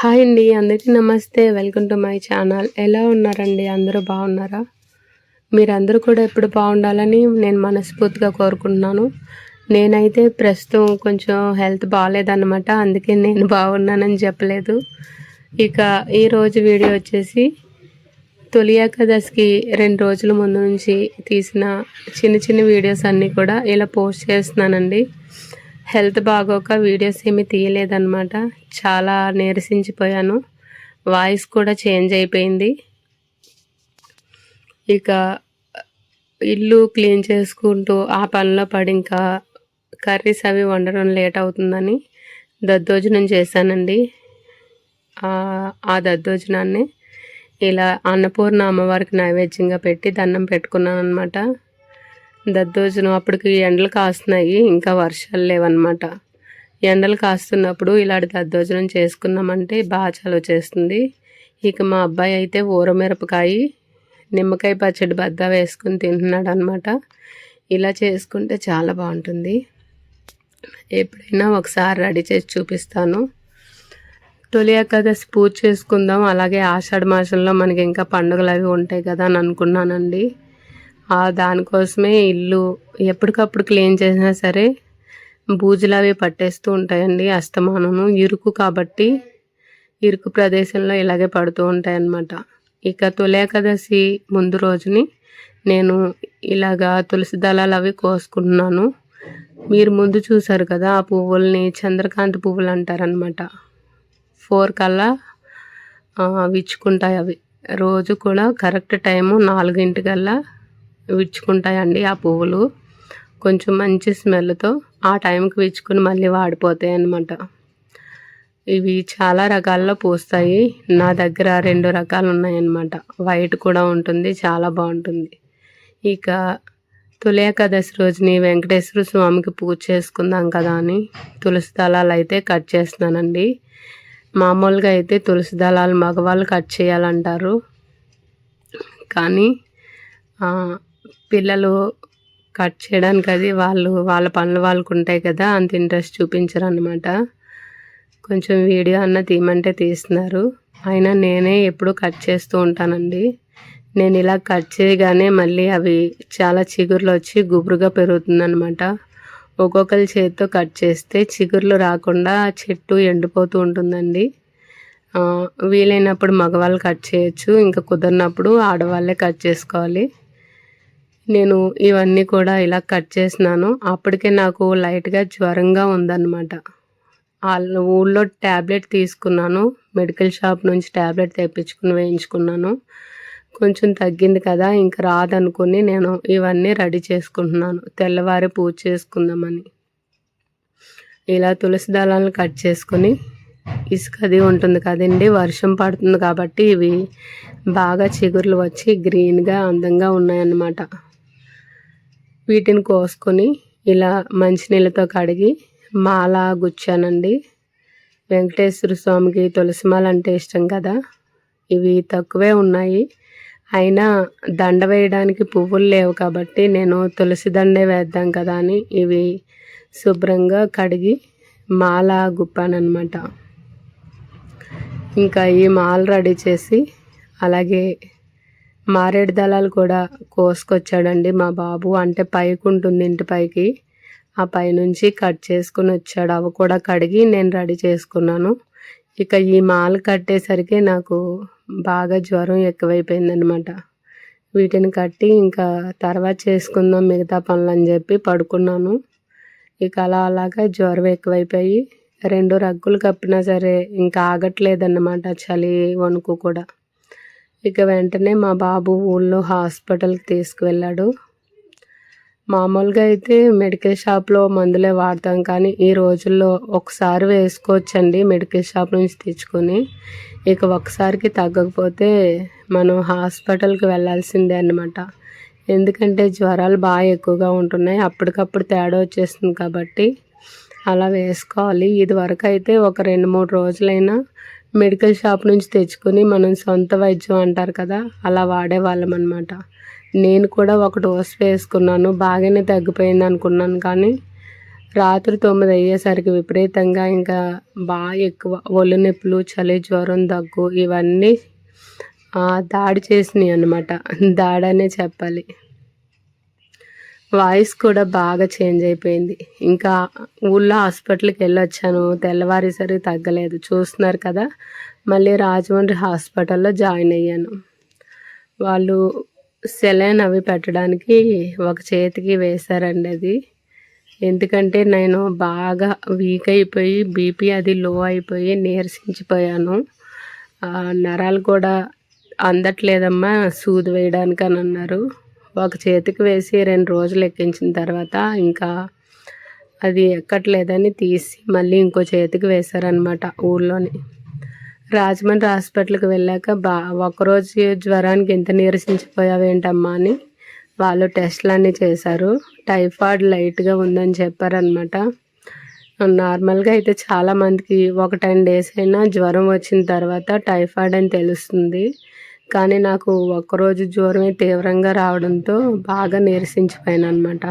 Hi అండి అందరికీ నమస్తే. Welcome to my channel. ఎలా ఉన్నారండి? అందరూ బాగున్నారా? మీరందరూ కూడా ఎప్పుడు బాగుండాలని నేను మనస్ఫూర్తిగా కోరుకుంటున్నాను. నేనైతే ప్రస్తుతం కొంచెం హెల్త్ బాగాలేదన్నమాట. అందుకే నేను బాగున్నానని చెప్పలేదు. ఇక ఈరోజు వీడియో వచ్చేసి తొలి ఏకాదశికి రెండు రోజుల ముందు నుంచి తీసిన చిన్న చిన్న వీడియోస్ అన్నీ కూడా ఇలా పోస్ట్ చేస్తున్నానండి. హెల్త్ బాగోక వీడియోస్ ఏమీ తీయలేదన్నమాట. చాలా నీరసించిపోయాను. వాయిస్ కూడా చేంజ్ అయిపోయింది. ఇక ఇల్లు క్లీన్ చేసుకుంటూ ఆ పనిలో పడి ఇంకా కర్రీస్ అవి వండడం లేట్ అవుతుందని దద్దోజనం చేశానండి. ఆ దద్దోజనాన్ని ఇలా అన్నపూర్ణ అమ్మవారికి నైవేద్యంగా పెట్టి దండం పెట్టుకున్నాను అనమాట దద్దోజనం అప్పటికి ఎండలు కాస్తున్నాయి ఇంకా వర్షాలు లేవన్నమాట. ఎండలు కాస్తున్నప్పుడు ఇలాంటి దద్దోజనం చేసుకున్నామంటే బాగా చలువ చేస్తుంది. ఇక మా అబ్బాయి అయితే ఊరమిరపకాయ నిమ్మకాయ పచ్చడి బద్ద వేసుకుని తింటున్నాడు అనమాట ఇలా చేసుకుంటే చాలా బాగుంటుంది. ఎప్పుడైనా ఒకసారి రెడీ చేసి చూపిస్తాను. తొలి ఏకాదశి పూజ చేసుకుందాం. అలాగే ఆషాఢ మాసంలో మనకి ఇంకా పండుగలు అవి ఉంటాయి కదా అని అనుకున్నానండి. దానికోసమే ఇల్లు ఎప్పటికప్పుడు క్లీన్ చేసినా సరే బూజులు అవి పట్టేస్తూ ఉంటాయండి అస్తమానము. ఇరుకు కాబట్టి ఇరుకు ప్రదేశంలో ఇలాగే పడుతూ ఉంటాయన్నమాట. ఇక తులేకదశి ముందు రోజుని నేను ఇలాగా తులసి దళాలు అవి కోసుకుంటున్నాను. మీరు ముందు చూసారు కదా ఆ పువ్వుల్ని చంద్రకాంతి పువ్వులు అంటారనమాట ఫోర్ కల్లా విచ్చుకుంటాయి అవి. రోజు కూడా కరెక్ట్ టైము నాలుగింటికల్లా విచ్చుకుంటాయండి ఆ పువ్వులు. కొంచెం మంచి స్మెల్తో ఆ టైంకి విచ్చుకుని మళ్ళీ వాడిపోతాయి అన్నమాట ఇవి చాలా రకాల్లో పూస్తాయి. నా దగ్గర రెండు రకాలు ఉన్నాయన్నమాట. వైట్ కూడా ఉంటుంది చాలా బాగుంటుంది. ఇక తొలి ఏకాదశి రోజుని వెంకటేశ్వర స్వామికి పూజ చేసుకుందాం కదా అని తులసి దళాలు అయితే కట్ చేస్తున్నానండి. మామూలుగా అయితే తులసి దళాలు మగవాళ్ళు కట్ చేయాలంటారు. కానీ పిల్లలు కట్ చేయడానికి అది వాళ్ళు వాళ్ళ పనులు వాళ్ళకు ఉంటాయి కదా అంత ఇంట్రెస్ట్ చూపించరు అనమాట కొంచెం వీడియో అన్న తీయమంటే తీస్తున్నారు. అయినా నేనే ఎప్పుడు కట్ చేస్తూ ఉంటానండి. నేను ఇలా కట్ చేయగానే మళ్ళీ అవి చాలా చిగుర్లు వచ్చి గుబురుగా పెరుగుతుందనమాట ఒక్కొక్కరి చేతితో కట్ చేస్తే చిగుర్లు రాకుండా చెట్టు ఎండిపోతూ ఉంటుందండి. వీలైనప్పుడు మగవాళ్ళు కట్ చేయొచ్చు ఇంకా కుదరినప్పుడు ఆడవాళ్ళే కట్ చేసుకోవాలి. నేను ఇవన్నీ కూడా ఇలా కట్ చేసినాను. అప్పటికే నాకు లైట్గా జ్వరంగా ఉందన్నమాట. వాళ్ళ ఊళ్ళో ట్యాబ్లెట్ తీసుకున్నాను. మెడికల్ షాప్ నుంచి ట్యాబ్లెట్ తెప్పించుకుని వేయించుకున్నాను. కొంచెం తగ్గింది కదా ఇంకా రాదనుకుని నేను ఇవన్నీ రెడీ చేసుకుంటున్నాను. తెల్లవారి పూజ చేసుకుందామని. ఇలా తులసి దళాలను కట్ చేసుకొని ఇసుక అది ఉంటుంది కదండి వర్షం పడుతుంది కాబట్టి ఇవి బాగా చిగుర్లు వచ్చి గ్రీన్గా అందంగా ఉన్నాయన్నమాట. వీటిని కోసుకొని ఇలా మంచినీళ్ళతో కడిగి మాల గుచ్చానండి. వెంకటేశ్వర స్వామికి తులసి మాల అంటే ఇష్టం కదా? ఇవి తక్కువే ఉన్నాయి. అయినా దండ వేయడానికి పువ్వులు లేవు కాబట్టి నేను తులసి దండే వేద్దాం కదా అని ఇవి శుభ్రంగా కడిగి మాల గుప్పానమాట ఇంకా ఈ మాల రెడీ చేసి అలాగే మారేడు దళాలు కూడా కోసుకొచ్చాడండి మా బాబు. అంటే పైకి ఉంటుంది ఇంటి పైకి. ఆ పైనుంచి కట్ చేసుకుని వచ్చాడు. అవి కూడా కడిగి నేను రెడీ చేసుకున్నాను. ఇక ఈ మాల కట్టేసరికి నాకు బాగా జ్వరం ఎక్కువైపోయిందనమాట వీటిని కట్టి ఇంకా తర్వాత చేసుకుందాం మిగతా పనులు అని చెప్పి పడుకున్నాను. ఇక అలా అలాగా జ్వరం ఎక్కువైపోయి రెండు రగ్గులు కప్పినా సరే ఇంకా ఆగట్లేదన్నమాట చలి వణుకు కూడా. ఇక వెంటనే మా బాబు ఊళ్ళో హాస్పిటల్కి తీసుకువెళ్ళాడు. మామూలుగా అయితే మెడికల్ షాప్లో మందులే వాడతాం కానీ ఈ రోజుల్లో ఒకసారి వేసుకోవచ్చండి మెడికల్ షాప్ నుంచి తెచ్చుకొని. ఇక ఒకసారికి తగ్గకపోతే మనం హాస్పిటల్కి వెళ్ళాల్సిందే అనమాట ఎందుకంటే జ్వరాలు బాగా ఎక్కువగా ఉంటున్నాయి. అప్పటికప్పుడు తేడా వచ్చేస్తుంది కాబట్టి అలా వేసుకోవాలి. ఇది వరకు అయితే ఒక రెండు మూడు రోజులైనా మెడికల్ షాప్ నుంచి తెచ్చుకొని మనం సొంత వైద్యం అంటారు కదా అలా వాడేవాళ్ళం అనమాట నేను కూడా ఒక డోస్ వేసుకున్నాను బాగానే తగ్గిపోయింది అనుకున్నాను కానీ రాత్రి తొమ్మిది అయ్యేసరికి విపరీతంగా ఇంకా బాగా ఎక్కువ ఒళ్ళు నొప్పులు చలి జ్వరం దగ్గు ఇవన్నీ దాడి చేసినాయి అనమాట దాడనే చెప్పాలి. వాయిస్ కూడా బాగా చేంజ్ అయిపోయింది. ఇంకా ఊళ్ళో హాస్పిటల్కి వెళ్ళొచ్చాను. తెల్లవారేసరికి తగ్గలేదు. చూస్తున్నారు కదా? మళ్ళీ రాజమండ్రి హాస్పిటల్లో జాయిన్ అయ్యాను. వాళ్ళు సెలైన్ అవి పెట్టడానికి ఒక చేతికి వేశారండి అది. ఎందుకంటే నేను బాగా వీక్ అయిపోయి బీపీ అది లో అయిపోయి నీరసించిపోయాను. ఆ, నరాలు కూడా అందట్లేదమ్మా సూది వేయడానికి అని అన్నారు. ఒక చేతికి వేసి రెండు రోజులు ఎక్కించిన తర్వాత ఇంకా అది ఎక్కట్లేదని తీసి మళ్ళీ ఇంకో చేతికి వేశారనమాట ఊళ్ళోని రాజమండ్రి హాస్పిటల్కి వెళ్ళాక బా ఒకరోజు జ్వరానికి ఎంత నీరసించిపోయావేంటమ్మా అని వాళ్ళు టెస్ట్లు అన్నీ చేశారు. టైఫాయిడ్ లైట్గా ఉందని చెప్పారనమాట నార్మల్గా అయితే చాలామందికి ఒక టెన్ డేస్ అయినా జ్వరం వచ్చిన తర్వాత టైఫాయిడ్ అని తెలుస్తుంది. కానీ నాకు ఒక్కరోజు జ్వరమే తీవ్రంగా రావడంతో బాగా నీరసించిపోయాను అనమాట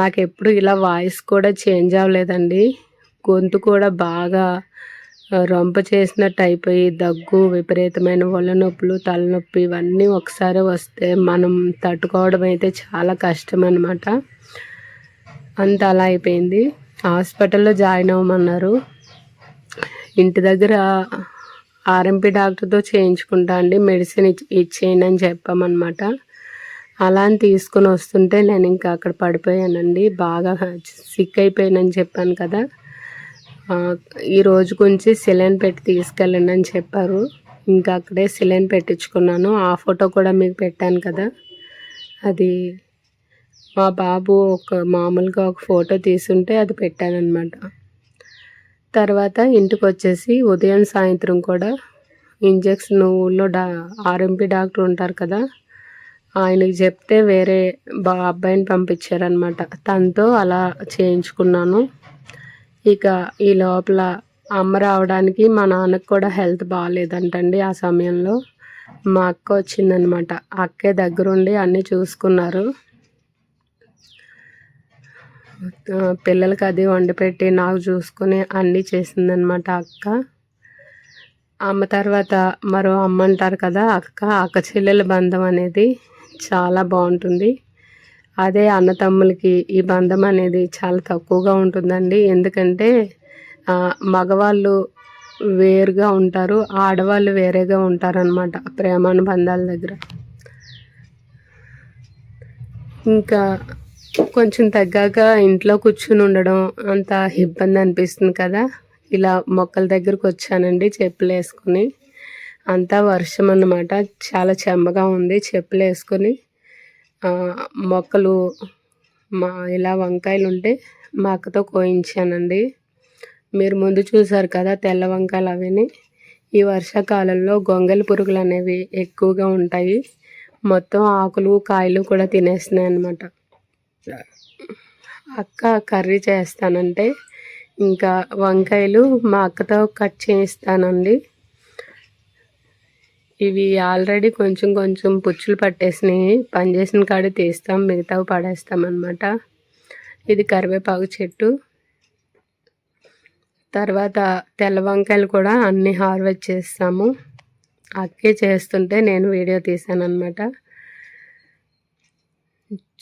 నాకు ఎప్పుడు ఇలా వాయిస్ కూడా చేంజ్ అవ్వలేదండి. గొంతు కూడా బాగా రొంప చేసినట్టు అయిపోయి దగ్గు విపరీతమైన ఒళ్ళ నొప్పులు తలనొప్పి ఇవన్నీ ఒకసారి వస్తే మనం తట్టుకోవడం అయితే చాలా కష్టం అనమాట అంత అలా అయిపోయింది. హాస్పిటల్లో జాయిన్ అవ్వమన్నారు. ఇంటి దగ్గర ఆర్ఎంపీ డాక్టర్తో చేయించుకుంటా అండి. మెడిసిన్ ఇచ్చి ఇచ్చేయండి అని చెప్పామన్నమాట. అలా అని తీసుకొని వస్తుంటే నేను ఇంకా అక్కడ పడిపోయానండి. బాగా సిక్ అయిపోయానని చెప్పాను కదా. ఈ రోజు గురించి సిలైన్ పెట్టి తీసుకెళ్ళండి అని చెప్పారు. ఇంకా అక్కడే సిలైన్ పెట్టించుకున్నాను. ఆ ఫోటో కూడా మీకు పెట్టాను కదా. అది మా బాబు ఒక మామూలుగా ఒక ఫోటో తీసుంటే అది పెట్టానమాట తర్వాత ఇంటికి వచ్చేసి ఉదయం సాయంత్రం కూడా ఇంజక్షన్ ఊళ్ళో డా ఆర్ఎంపీ డాక్టర్ ఉంటారు కదా ఆయనకి చెప్తే వేరే బా అబ్బాయిని పంపించారనమాట తనతో అలా చేయించుకున్నాను. ఇక ఈ లోపల అమ్మ రావడానికి మా నాన్నకు కూడా హెల్త్ బాగాలేదంటండి ఆ సమయంలో. మా అక్క వచ్చిందనమాట అక్కే దగ్గరుండి అన్నీ చూసుకున్నారు. పిల్లలకి అది వండిపెట్టి నాకు చూసుకుని అన్నీ చేసిందనమాట అక్క. అమ్మ తర్వాత మరో అమ్మ అంటారు కదా అక్క అక్క చెల్లెల బంధం అనేది చాలా బాగుంటుంది. అదే అన్నతమ్ములకి ఈ బంధం అనేది చాలా తక్కువగా ఉంటుందండి. ఎందుకంటే మగవాళ్ళు వేరుగా ఉంటారు ఆడవాళ్ళు వేరేగా ఉంటారనమాట ప్రేమానుబంధాల దగ్గర. ఇంకా కొంచెం తగ్గాక ఇంట్లో కూర్చుని ఉండడం అంత ఇబ్బంది అనిపిస్తుంది కదా. ఇలా మొక్కల దగ్గరకు వచ్చానండి చెప్పులు వేసుకుని. అంతా వర్షం అన్నమాట. చాలా చెమ్మగా ఉంది చెప్పులు వేసుకొని. మొక్కలు మా ఇలా వంకాయలు ఉంటే మా అక్కతో కోయించానండి. మీరు ముందు చూసారు కదా తెల్ల వంకాయలు అవిని ఈ వర్షాకాలంలో గొంగలి పురుగులు అనేవి ఎక్కువగా ఉంటాయి. మొత్తం ఆకులు కాయలు కూడా తినేస్తున్నాయి అన్నమాట అక్క కర్రీ చేస్తానంటే ఇంకా వంకాయలు మా అక్కతో కట్ చేయిస్తానండి. ఇవి ఆల్రెడీ కొంచెం కొంచెం పుచ్చులు పట్టేసినాయి. పని చేసిన కాడ తీస్తాం మిగతావి పడేస్తాం అనమాట ఇది కరివేపాకు చెట్టు. తర్వాత తెల్ల వంకాయలు కూడా అన్ని హార్వెస్ట్ చేస్తాము. అక్కే చేస్తుంటే నేను వీడియో తీసాను అనమాట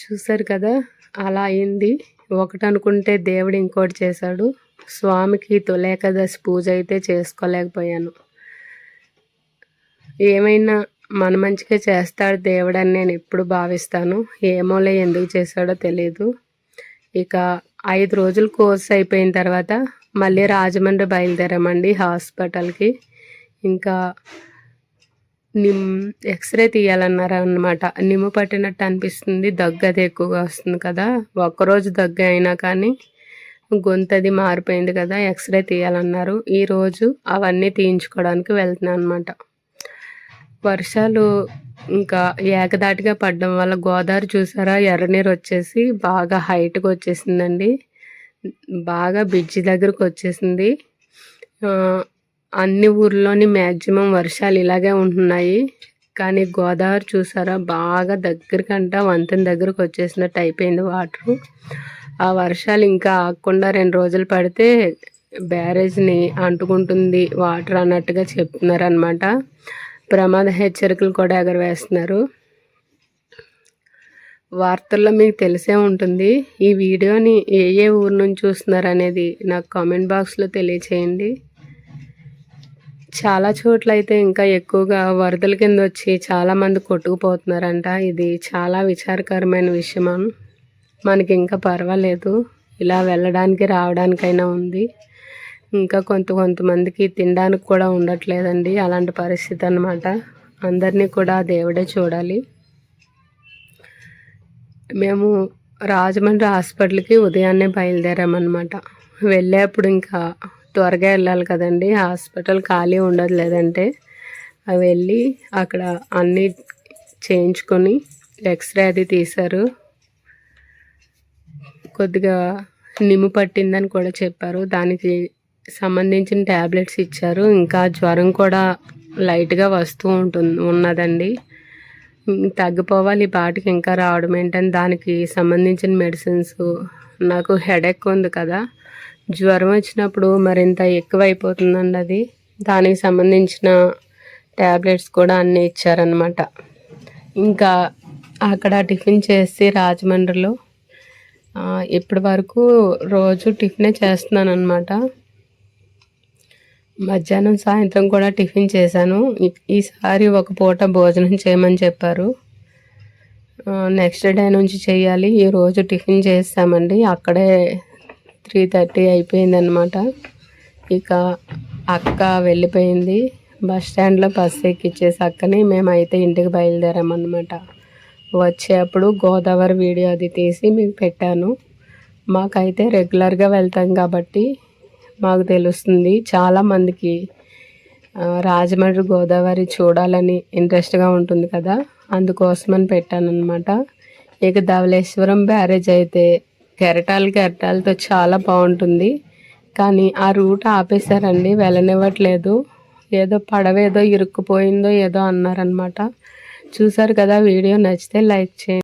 చూసారు కదా అలా అయింది. ఒకటి అనుకుంటే దేవుడు ఇంకోటి చేశాడు. స్వామికి తొలేకదశి పూజ అయితే చేసుకోలేకపోయాను. ఏమైనా మన మంచిగా చేస్తాడు దేవుడు అని నేను ఎప్పుడు భావిస్తాను. ఏమోలే ఎందుకు చేశాడో తెలియదు ఇక ఐదు రోజులు కోర్స్ అయిపోయిన తర్వాత మళ్ళీ రాజమండ్రి బయలుదేరామండి హాస్పిటల్కి. ఇంకా నిమ్ ఎక్స్రే తీయాలన్నారు అనమాట నిమ్ము పట్టినట్టు అనిపిస్తుంది. దగ్గు అది ఎక్కువగా వస్తుంది కదా. ఒక్కరోజు దగ్గు అయినా కానీ గొంతు అది మారిపోయింది కదా. ఎక్స్రే తీయాలన్నారు. ఈరోజు అవన్నీ తీయించుకోవడానికి వెళ్తున్నాను అనమాట వర్షాలు ఇంకా ఏకదాటిగా పడడం వల్ల గోదావరి చూసారా? ఎర్రనీరు వచ్చేసి బాగా హైట్గా వచ్చేసిందండి. బాగా బ్రిడ్జి దగ్గరకు వచ్చేసింది. అన్ని ఊర్లోని మ్యాక్సిమం వర్షాలు ఇలాగే ఉంటున్నాయి. కానీ గోదావరి చూసారా? బాగా దగ్గరకంట వంతెన దగ్గరకు వచ్చేసినట్టు అయిపోయింది వాటరు. ఆ వర్షాలు ఇంకా ఆగకుండా రెండు రోజులు పడితే బ్యారేజ్ని అంటుకుంటుంది వాటర్ అన్నట్టుగా చెప్తున్నారు అనమాట ప్రమాద హెచ్చరికలు కూడా ఎగరవేస్తున్నారు. వార్తల్లో మీకు తెలిసే ఉంటుంది. ఈ వీడియోని ఏ ఏ ఊరు నుంచి చూస్తున్నారు అనేది నాకు కామెంట్ బాక్స్లో తెలియచేయండి. చాలా చోట్ల అయితే ఇంకా ఎక్కువగా వరదల కింద వచ్చి చాలామంది కొట్టుకుపోతున్నారంట. ఇది చాలా విచారకరమైన విషయం మనకి ఇంకా పర్వాలేదు. ఇలా వెళ్ళడానికి రావడానికైనా ఉంది. ఇంకా కొంత కొంతమందికి తినడానికి కూడా ఉండట్లేదండి. అలాంటి పరిస్థితి అనమాట అందరినీ కూడా దేవుడే చూడాలి. మేము రాజమండ్రి హాస్పిటల్కి ఉదయాన్నే బయలుదేరామన్నమాట. వెళ్ళేప్పుడు ఇంకా త్వరగా వెళ్ళాలి కదండి. హాస్పిటల్ ఖాళీ ఉండదు లేదంటే. అవి వెళ్ళి అక్కడ అన్నీ చేయించుకొని ఎక్స్రే అది తీశారు. కొద్దిగా నిమ్ము పట్టిందని కూడా చెప్పారు. దానికి సంబంధించిన ట్యాబ్లెట్స్ ఇచ్చారు. ఇంకా జ్వరం కూడా లైట్గా వస్తూ ఉంటుంది ఉన్నదండి. తగ్గిపోవాలి ఈ పాటికి. ఇంకా రావడం ఏంటని దానికి సంబంధించిన మెడిసిన్స్. నాకు హెడేక్ ఉంది కదా. జ్వరం వచ్చినప్పుడు మరింత ఎక్కువైపోతుందండి అది. దానికి సంబంధించిన ట్యాబ్లెట్స్ కూడా అన్నీ ఇచ్చారనమాట ఇంకా అక్కడ టిఫిన్ చేసి రాజమండ్రిలో ఇప్పటి వరకు రోజు టిఫినే చేస్తున్నాను అనమాట మధ్యాహ్నం సాయంత్రం కూడా టిఫిన్ చేశాను. ఈసారి ఒక పూట భోజనం చేయమని చెప్పారు. నెక్స్ట్ డే నుంచి చేయాలి. ఈరోజు టిఫిన్ చేస్తామండి. అక్కడే త్రీ థర్టీ అయిపోయిందనమాట ఇక అక్క వెళ్ళిపోయింది. బస్ స్టాండ్లో బస్సు ఎక్కిచ్చేసి అక్కని మేమైతే ఇంటికి బయలుదేరామన్నమాట. వచ్చేప్పుడు గోదావరి వీడియో అది తీసి మీకు పెట్టాను. మాకైతే రెగ్యులర్గా వెళ్తాం కాబట్టి మాకు తెలుస్తుంది. చాలామందికి రాజమండ్రి గోదావరి చూడాలని ఇంట్రెస్ట్గా ఉంటుంది కదా. అందుకోసమని పెట్టానమాట ఇక ధవళేశ్వరం బ్యారేజ్ అయితే కెరటాలు కెరటాలతో చాలా బాగుంటుంది. కానీ ఆ రూట్ ఆపేశారండి. వెళ్ళనివ్వట్లేదు. ఏదో పడవేదో ఇరుక్కుపోయిందో ఏదో అన్నారనమాట చూసారు కదా వీడియో. నచ్చితే లైక్ చేయండి.